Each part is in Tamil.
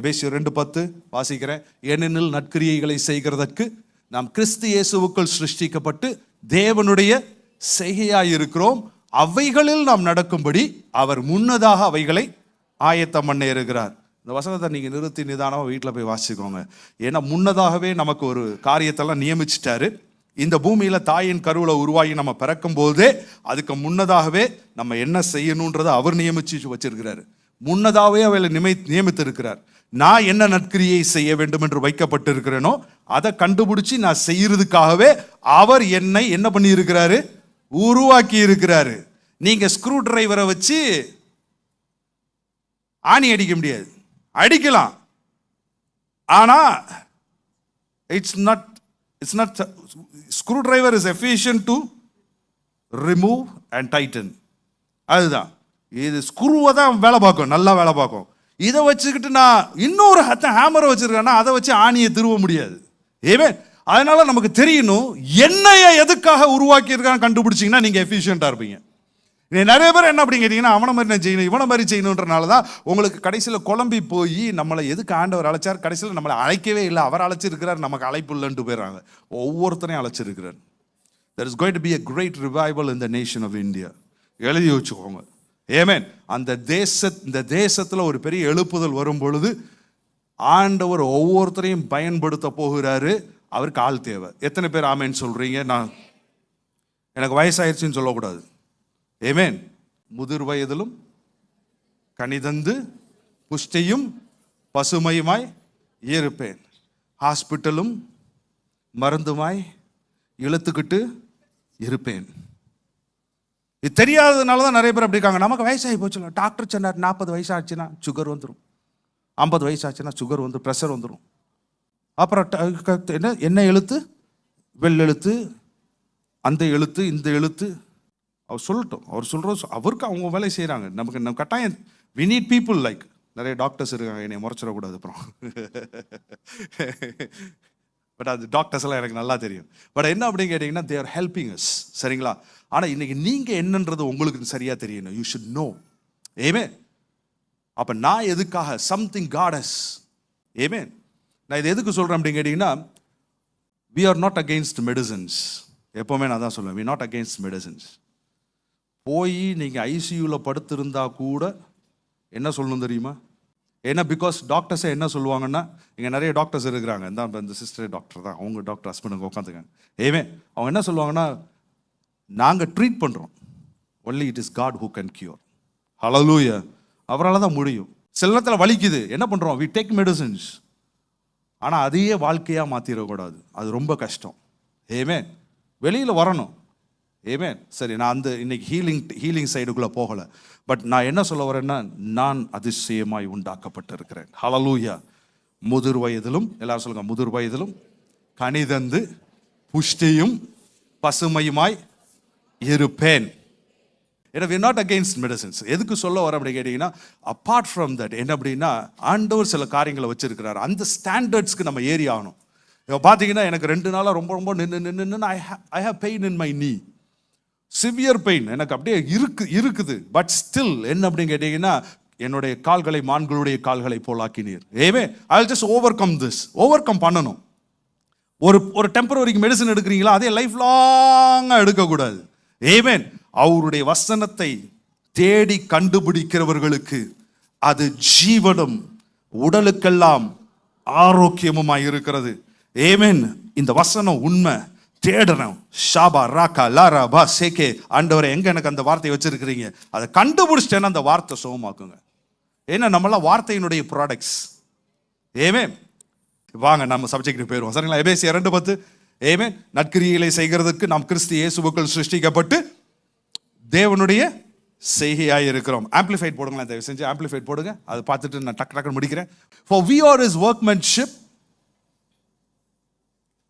எபேசியர் ரெண்டு பத்து வாசிக்கிறேன். ஏனெனில் நற்கிரியைகளை செய்கிறதற்கு நாம் கிறிஸ்து இயேசுவுக்குள் சிருஷ்டிக்கப்பட்டு தேவனுடைய செய்கையாய் இருக்கிறோம் அவைகளில் நாம் நடக்கும்படி அவர் முன்னதாக அவைகளை ஆயத்தம் பண்ண இருக்கிறார் இந்த வசனத்தை நீங்கள் நிறுத்தி நிதானமாக வீட்டில் போய் வாசிக்கோங்க. ஏன்னா முன்னதாகவே நமக்கு ஒரு காரியத்தெல்லாம் நியமிச்சிட்டாரு. இந்த பூமியில் தாயின் கருவில் உருவாகி நம்ம பிறக்கும் போதே அதுக்கு முன்னதாகவே நம்ம என்ன செய்யணுன்றதை அவர் நியமிச்சு வச்சிருக்கிறாரு. முன்னதாகவே அவளை நிமை நியமித்திருக்கிறார். நான் என்ன நற்கிரியை செய்ய வேண்டும் என்று வைக்கப்பட்டிருக்கிறேனோ அதை கண்டுபிடிச்சி நான் செய்யறதுக்காகவே அவர் என்னை என்ன பண்ணியிருக்கிறாரு? உருவாக்கி இருக்கிறாரு நீங்க ஸ்க்ரூ டிரைவரை வச்சு ஆணி அடிக்க முடியாது. அடிக்கலாம். ஆனா it's not it's not screwdriver is efficient to remove and tighten அதுதான். இது ஸ்க்ரூவை தான் வேலை பார்க்கும். நல்லா வேலை பார்க்கும். இதை வச்சுக்கிட்டு நான் இன்னொரு ஹத்த ஹேமரை வச்சுருக்கேன்னா அதை வச்சு ஆணியை திருவ முடியாது. ஏவே அதனால் நமக்கு தெரியணும் என்னையை எதுக்காக உருவாக்கியிருக்கான்னு கண்டுபிடிச்சிங்கன்னா நீங்கள் எஃபிஷியண்ட்டாக இருப்பீங்க. நிறைய பேர் என்ன அப்படி கேட்டிங்கன்னா அவனை மாதிரி நான் செய்யணும் இவனை மாதிரி செய்யணுன்றனால தான் உங்களுக்கு கடைசியில் குழம்பி போய் நம்மளை எதுக்கு ஆண்டவர் அழைச்சார்? கடைசியில் நம்மளை அழைக்கவே இல்லை அவர் அழைச்சிருக்கிறார் நமக்கு அழைப்பு இல்லைன்ட்டு போயிடுறாங்க. ஒவ்வொருத்தரையும் அழைச்சிருக்கிறார். There is கோயிட் to be a great revival in the nation of India எழுதி வச்சுக்கோங்க. ஏமேன் அந்த தேச இந்த தேசத்தில் ஒரு பெரிய எழுப்புதல் வரும் பொழுது ஆண்டவர் ஒவ்வொருத்தரையும் பயன்படுத்த போகிறாரு. அவருக்கு ஆள் தேவை. எத்தனை பேர் ஆமேன்னு சொல்றீங்க? நான் எனக்கு வயசாயிருச்சுன்னு சொல்லக்கூடாது. ஏமேன் முதிர் வயதிலும் கனிதந்து புஷ்டியும் பசுமையுமாய் இருப்பேன். ஹாஸ்பிட்டலும் மருந்துமாய் இழுத்துக்கிட்டு இருப்பேன். இது தெரியாததுனால தான் நிறைய பேர் அப்படி இருக்காங்க. நமக்கு வயசாகி போச்சுல டாக்டர் சொன்னார் நாற்பது வயசு ஆச்சுன்னா சுகர் வந்துடும் ஐம்பது வயசு ஆச்சுன்னா சுகர் வந்து ப்ரெஷர் வந்துடும் அப்புறம் ட- க- என்ன என்ன எழுத்து? வெள் எழுத்து அந்த எழுத்து இந்த எழுத்து. அவர் சொல்லட்டும். அவர் சொல்கிறது அவருக்கு அவங்க வேலை செய்கிறாங்க நமக்கு நம்ம கட்டாயம் வி நீட் பீப்புள் லைக் நிறைய டாக்டர்ஸ் இருக்காங்க என்னை முறைச்சிடக்கூடாது அப்புறம். பட் அது டாக்டர்ஸ் எல்லாம் எனக்கு நல்லா தெரியும். பட் என்ன அப்படின்னு கேட்டிங்கன்னா தேர் ஹெல்பிங் அஸ் சரிங்களா? ஆனால் இன்னைக்கு நீங்கள் என்னன்றது உங்களுக்கு சரியாக தெரியணும். யூ ஷுட் நோ ஏமே அப்போ நான் எதுக்காக? சம்திங் காடஸ் ஏமே நான் இது எதுக்கு சொல்கிறேன் அப்படின்னு கேட்டிங்கன்னா we are not against medicines எப்போவுமே நான் தான் சொல்லுவேன். வி நாட் அகெயின்ஸ்ட் மெடிசன்ஸ் போய் நீங்கள் ஐசியூவில் படுத்திருந்தா கூட என்ன சொல்லணும் தெரியுமா? ஏன்னா பிகாஸ் டாக்டர்ஸே என்ன சொல்லுவாங்கன்னா இங்கே நிறைய டாக்டர்ஸ் இருக்கிறாங்க. இந்த இந்த சிஸ்டர் டாக்டர் தான். அவங்க டாக்டர் ஹஸ்பண்டுங்க உட்காந்துக்காங்க ஏவே அவங்க என்ன சொல்லுவாங்கன்னா நாங்கள் ட்ரீட் பண்ணுறோம் only it is God who can cure hallelujah அவரால் தான் முடியும். சில நேரத்தில் வலிக்குது. என்ன பண்ணுறோம் வி டேக் மெடிசன்ஸ் ஆனால் அதையே வாழ்க்கையாக மாற்றிடக்கூடாது அது ரொம்ப கஷ்டம். ஏமே வெளியில் வரணும். ஏமே சரி நான் அந்த இன்னைக்கு ஹீலிங் ஹீலிங் சைடுக்குள்ளே போகலை. பட் நான் என்ன சொல்ல வரேன்னா நான் அதிசயமாய் உண்டாக்கப்பட்டிருக்கிறேன். ஹலலூயா முதிர் வயதிலும் எல்லாரும் சொல்லுங்கள் முதிர் வயதிலும் கனிதந்து புஷ்டியும் பசுமையுமாய் இருப்பேன். ஏன்னா வி நாட் அகெயின்ஸ்ட் மெடிசன்ஸ் எதுக்கு சொல்ல வர அப்படி கேட்டிங்கன்னா அப்பார்ட் ஃப்ரம் தட் என்ன அப்படின்னா ஆண்டவர் சில காரியங்களை வச்சிருக்கிறார். அந்த ஸ்டாண்டர்ட்ஸ்க்கு நம்ம ஏறி ஆகணும். இப்போ பார்த்தீங்கன்னா எனக்கு ரெண்டு நாளாக ரொம்ப ரொம்ப நின்று நின்று நின்று I I have pain in my knee severe pain எனக்கு அப்படியே இருக்கு இருக்குது. பட் ஸ்டில் என்ன அப்படின்னு கேட்டீங்கன்னா என்னுடைய கால்களை மான்களுடைய கால்களை போலாக்கினீர் ஏவே I just overcome this overcome பண்ணணும். ஒரு ஒரு டெம்பரவரிக்கு மெடிசன் எடுக்கிறீங்களா? அதே லைஃப் லாங்காக எடுக்கக்கூடாது. ஏமேன் அவருடைய வசனத்தை தேடி கண்டுபிடிக்கிறவர்களுக்கு அது ஜீவனும் உடலுக்கெல்லாம் ஆரோக்கியமுமாய் இருக்கிறது. ஏமேன் இந்த வசனம் உண்மை. தேடணும். ஷாபா ராக்கா லாரா பா சேகே ஆண்டவரை எங்கே எனக்கு அந்த வார்த்தையை வச்சுருக்கிறீங்க? அதை கண்டுபிடிச்சிட்டேன்னா அந்த வார்த்தை சுகமாக்குங்க. ஏன்னா நம்மளாம் வார்த்தையினுடைய ப்ராடக்ட்ஸ் ஏமே வாங்க நம்ம சப்ஜெக்ட் போயிடுவோம். சரிங்களா? எபேசி இரண்டு பத்து. ஏமே நற்கிரியைகளை செய்கிறதுக்கு நாம் கிறிஸ்து இயேசுவுக்குள் சிருஷ்டிக்கப்பட்டு தேவனுடைய செய்கையாக இருக்கிறோம். ஆம்பிளிஃபைட் போடுங்களேன் தயவு செஞ்சு. ஆம்பிளிஃபைட் போடுங்க. அதை பார்த்துட்டு நான் டக்கு டக்குன்னு முடிக்கிறேன். For we are is workmanship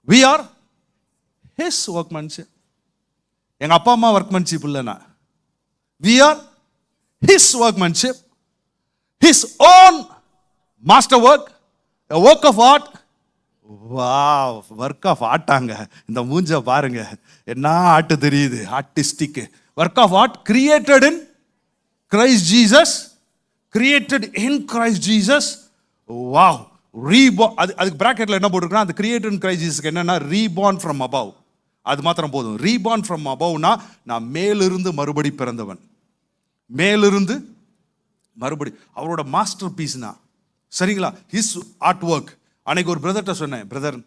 we are his workmanship எங்கள் அப்பா அம்மா ஒர்க்மேன்ஷிப் இல்லைண்ணா we are his workmanship his own master work work of art வா ஒர்க் ஆஃப் ஆட்டாங்க இந்த மூஞ்ச பாருங்க. என்ன ஆட்டு தெரியுது? Artistic work of art created in Christ Jesus created in Christ Jesus wow repo அது அதுக்கு ப்ராக்கெட்டில் என்ன போட்டிருக்கோம் அந்த கிரியேட்டிவ் ஜீசஸ்க்கு என்னென்னா ரீபார்ன் ஃப்ரம் அபவ் அது மாத்திரம் போதும். ரீபான் ஃப்ரம் அபவ்னா நான் மேலிருந்து மறுபடி பிறந்தவன். மேலிருந்து மறுபடி. அவரோட மாஸ்டர் பீஸ்னா சரிங்களா? ஹிஸ் ஆர்ட் ஒர்க் அன்னைக்கு ஒரு பிரதர்கிட்ட சொன்னேன் பிரதர்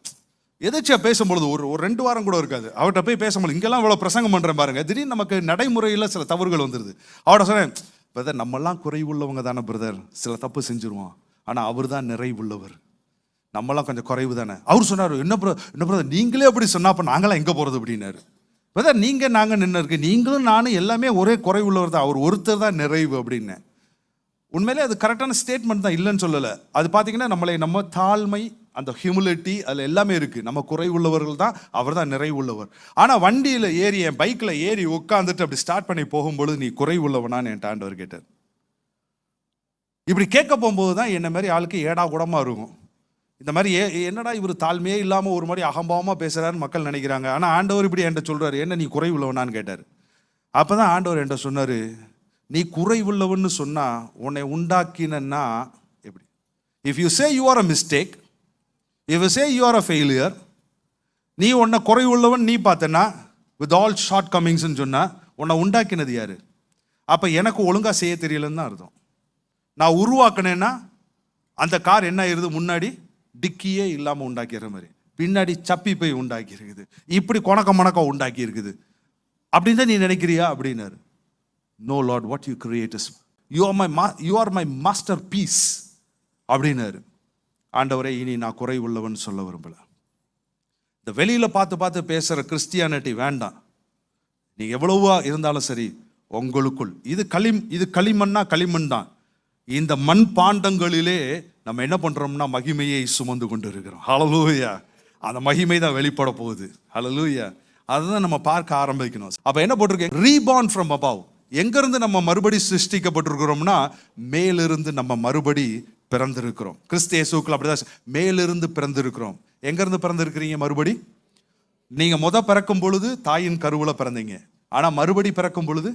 எதாச்சியா பேசும்பொழுது ஒரு ஒரு ரெண்டு வாரம் கூட இருக்காது. அவர்கிட்ட போய் பேசும்போது இங்கெல்லாம் இவ்வளோ பிரசங்கம் பண்ணுறேன் பாருங்க. திடீர்னு நமக்கு நடைமுறையில் சில தவறுகள் வந்துடுது அவர்கிட்ட சொன்னேன் பிரதர் நம்மெல்லாம் குறைவுள்ளவங்க தானே பிரதர் சில தப்பு செஞ்சுருவோம். ஆனால் அவர் தான் நிறைவுள்ளவர். நம்மலாம் கொஞ்சம் குறைவு தானே? அவர் சொன்னார் என்ன ப்ரோ என்ன பிரதர் நீங்களே அப்படி சொன்னால் அப்போ நாங்களாம் எங்கே போகிறது அப்படின்னாரு. பிரதர் நீங்கள் நாங்கள் நின்று இருக்கு. நீங்களும் நானும் எல்லாமே ஒரே குறைவுள்ளவர் தான். அவர் ஒருத்தர் தான் நிறைவு அப்படின்னேன் உண்மையிலே அது கரெக்டான ஸ்டேட்மெண்ட் தான் இல்லைன்னு சொல்லலை. அது பார்த்தீங்கன்னா நம்மளை நம்ம தாழ்மை அந்த ஹியூமிலிட்டி அதில் எல்லாமே இருக்குது நம்ம குறைவுள்ளவர்கள் தான் அவர் தான் நிறைவுள்ளவர். ஆனால் வண்டியில் ஏறி என் பைக்கில் ஏறி உட்காந்துட்டு அப்படி ஸ்டார்ட் பண்ணி போகும்பொழுது நீ குறைவுள்ளவனான்னு என் ஆண்டவர் கேட்டார். இப்படி கேட்க போகும்போது தான் என்ன மாதிரி ஆளுக்கு ஏடா கூடமாக இருக்கும். இந்த மாதிரி ஏ என்னடா இவர் தாழ்மையே இல்லாமல் ஒரு மாதிரி அகம்பாவமாக பேசுகிறாருன்னு மக்கள் நினைக்கிறாங்க. ஆனால் ஆண்டவர் இப்படி என்கிட்ட சொல்கிறாரு என்ன நீ குறைவுள்ளவனான்னு கேட்டார். அப்போ தான் ஆண்டவர் என்கிட்ட சொன்னார் நீ குறைவுள்ளவன்னு சொன்னால் உன்னை உண்டாக்கினன்னா எப்படி? If you say you are a mistake if you say you are a failure நீ உன்னை குறைவுள்ளவன் நீ பார்த்தனா? வித் ஆல் ஷார்ட் கம்மிங்ஸ்ன்னு சொன்னால் உன்னை உண்டாக்கினது யார்? அப்போ எனக்கு ஒழுங்காக செய்ய தெரியலன்னு தான் அர்த்தம். நான் உருவாக்கினேன்னா அந்த கார் என்ன ஆயிடுது முன்னாடி? டிக்கியே இல்லாமல் உண்டாக்கிற மாதிரி. பின்னாடி சப்பி போய் உண்டாக்கி இருக்குது இப்படி கொணக்க மணக்கம் உண்டாக்கி இருக்குது அப்படின்னு தான் நீ நினைக்கிறியா? அப்படின்னாரு. No Lord what you creates you are my ma you are my masterpiece அப்படின்னாரு. ஆண்டவரை இனி நான் குறை உள்ளவன் சொல்ல விரும்பல. இந்த வெளியில் பார்த்து பார்த்து பேசுகிற கிறிஸ்டியானிட்டி வேண்டாம். நீ எவ்வளவா இருந்தாலும் சரி உங்களுக்குள் இது களிம் இது களிமண்ணா களிமண் தான். இந்த மண் பாண்டங்களிலே நம்ம என்ன பண்ணுறோம்னா மகிமையை சுமந்து கொண்டு இருக்கிறோம் ஹலலூயா அந்த மகிமை தான் வெளிப்பட போகுது. ஹலலூயா அதுதான் நம்ம பார்க்க ஆரம்பிக்கணும். அப்போ என்ன போட்டிருக்கேன் ரீபார்ன் ஃப்ரம் அபாவ் எங்கேருந்து நம்ம மறுபடி சிருஷ்டிக்கப்பட்டிருக்கிறோம்னா மேலிருந்து நம்ம மறுபடி பிறந்திருக்கிறோம். கிறிஸ்து இயேசுக்குள் அப்படிதான் மேலிருந்து பிறந்திருக்கிறோம். எங்கேருந்து பிறந்திருக்கிறீங்க மறுபடி? நீங்கள் முத பிறக்கும் பொழுது தாயின் கருவில் பிறந்தீங்க. ஆனால் மறுபடி பிறக்கும் பொழுது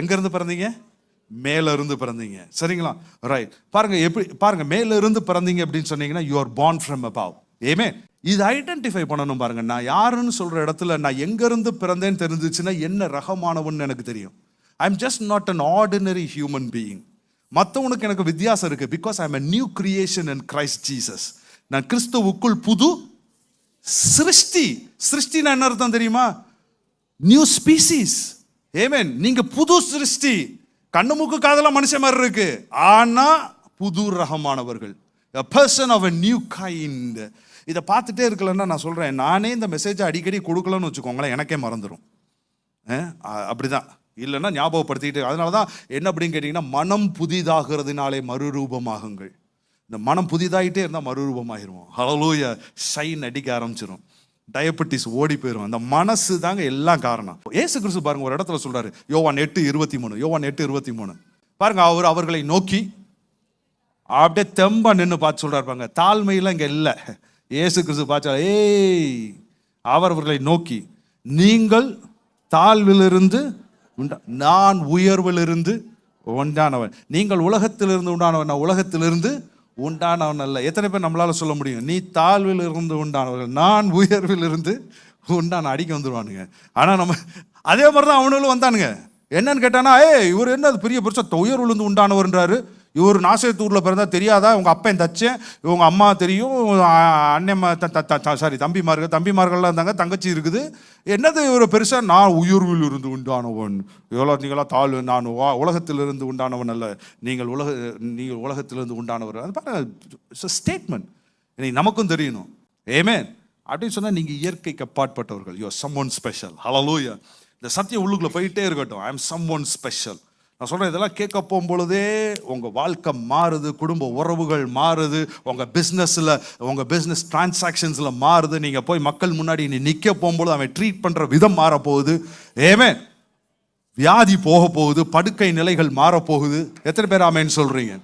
எங்கேருந்து பிறந்தீங்க? மேல இருந்து பிறந்தீங்க. சரிங்களா? ரைட் பாருங்க எப்படி பாருங்க மேல இருந்து பிறந்தீங்க அப்படின்னு சொன்னீங்கன்னா you are from from above. ஏமே இது ஐடென்டிஃபை பண்ணணும் பாருங்க. நான் யாருன்னு சொல்ற இடத்துல நான் எங்கேருந்து பிறந்தேன்னு தெரிஞ்சிச்சுன்னா என்ன ரகமானவன் எனக்கு தெரியும். I am just not an ordinary human being மற்றவனுக்கு எனக்கு வித்தியாசம் இருக்கு. Because I am a new creation and Christ Jesus நான் கிறிஸ்துவுக்குள் புது சிருஷ்டி. சிருஷ்டினா என்ன அர்த்தம் தெரியுமா? நியூ ஸ்பீசிஸ் ஏமேன் நீங்க புது சிருஷ்டி. கண்ணு மூக்கு காதெல்லாம் மனுஷன் மாதிரி இருக்கு. ஆனா புது ரகமானவர்கள். A person of a new kind இதை பார்த்துட்டே இருக்கலன்னா நான் சொல்கிறேன் நானே இந்த மெசேஜை அடிக்கடி கொடுக்கலன்னு வச்சுக்கோங்களேன் எனக்கே மறந்துடும் அஹ் அப்படிதான். இல்லைன்னா ஞாபகப்படுத்திக்கிட்டு அதனால தான் என்ன அப்படின்னு கேட்டிங்கன்னா மனம் புதிதாகிறதுனாலே மறுரூபமாகுங்கள். இந்த மனம் புதிதாகிட்டே இருந்தால் மறுரூபமாயிருவோம். ஹலலூய சைன் அடிக்க ஆரம்பிச்சிடும் டயபெட்டிஸ் ஓடி போயிடும் அந்த மனசு தாங்க எல்லாம் காரணம். ஏசு கிறிஸ்து பாருங்க ஒரு இடத்துல சொல்றாரு யோவான் எட்டு இருபத்தி மூணு யோவான் எட்டு இருபத்தி மூணு பாருங்க அவர் அவர்களை நோக்கி அப்படியே தெம்பா நின்று பார்த்து சொல்றாரு பாருங்க தாழ்மையெல்லாம் இங்க இல்லை. ஏசு கிறிஸ்து பார்த்தா ஏய் அவர் அவர்களை நோக்கி நீங்கள் தாழ்விலிருந்து உண்டா நான் உயர்விலிருந்து உண்டானவன் நீங்கள் உலகத்திலிருந்து உண்டானவன் நான் உலகத்திலிருந்து உண்டானவன் அல்ல. எத்தனை பேர் நம்மளால் சொல்ல முடியும்? நீ தாழ்வில் இருந்து உண்டானவர்கள். நான் உயர்வில் இருந்து உண்டான அடிக்க வந்துடுவானுங்க ஆனால் நம்ம அதே மாதிரி தான் அவனுங்களும் வந்தானுங்க. என்னன்னு கேட்டானா ஏய் இவர் என்ன அது பெரிய பெருசா உயர்வுலேருந்து உண்டானவர்ன்றாரு. இவர் நாசத்தூரில் பிறந்தா தெரியாதா? அப்பா அப்பன் தச்சேன் இவங்க அம்மா தெரியும் அண்ணன் சாரி தம்பிமார்கள் தம்பிமார்கள்லாம் இருந்தாங்க தங்கச்சி இருக்குது. என்னது இவர் பெருசாக நான் உயர்வில் இருந்து உண்டானவன். எவ்வளோ நீங்களா தாழ் நான் வா உலகத்திலிருந்து உண்டானவன் அல்ல. நீங்கள் உலக நீங்கள் உலகத்திலிருந்து உண்டானவர் அது பாருங்க ஸ்டேட்மெண்ட் இன்னைக்கு நமக்கும் தெரியணும். ஏமே அப்படின்னு சொன்னால் நீங்கள் இயற்கைக்கு அப்பாற்பட்டவர்கள். You someone special hallelujah இந்த சத்தியம் உள்ளுக்குள்ளே போயிட்டே இருக்கட்டும். I am someone special நான் சொல்கிறேன் இதெல்லாம் கேட்க போகும்பொழுதே உங்கள் வாழ்க்கை மாறுது குடும்ப உறவுகள் மாறுது உங்கள் பிஸ்னஸில் உங்கள் பிஸ்னஸ் டிரான்சாக்ஷன்ஸில் மாறுது. நீங்கள் போய் மக்கள் முன்னாடி நீ நிற்க போகும்பொழுது அவன் ட்ரீட் பண்ணுற விதம் மாறப்போகுது. ஏமே வியாதி போக போகுது படுக்கை நிலைகள் மாறப்போகுது. போகுது எத்தனை பேர் ஆமேன்னு சொல்கிறீங்க